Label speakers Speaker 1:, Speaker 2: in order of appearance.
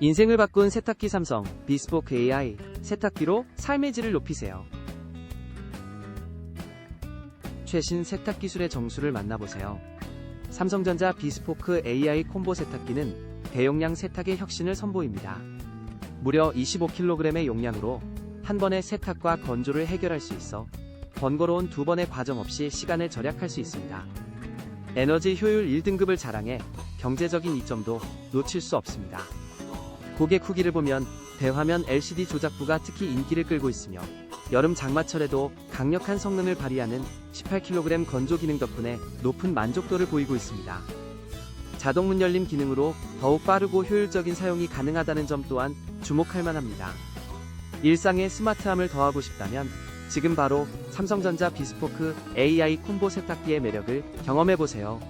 Speaker 1: 인생을 바꾼 세탁기 삼성 비스포크 AI 세탁기로 삶의 질을 높이세요. 최신 세탁 기술의 정수를 만나보세요. 삼성전자 비스포크 AI 콤보 세탁기는 대용량 세탁의 혁신을 선보입니다. 무려 25kg의 용량으로 한 번의 세탁과 건조를 해결할 수 있어 번거로운 두 번의 과정 없이 시간을 절약할 수 있습니다. 에너지 효율 1등급을 자랑해 경제적인 이점도 놓칠 수 없습니다. 고객 후기를 보면 대화면 LCD 조작부가 특히 인기를 끌고 있으며 여름 장마철에도 강력한 성능을 발휘하는 18kg 건조 기능 덕분에 높은 만족도를 보이고 있습니다. 자동 문 열림 기능으로 더욱 빠르고 효율적인 사용이 가능하다는 점 또한 주목할 만합니다. 일상에 스마트함을 더하고 싶다면 지금 바로 삼성전자 비스포크 AI 콤보 세탁기의 매력을 경험해 보세요.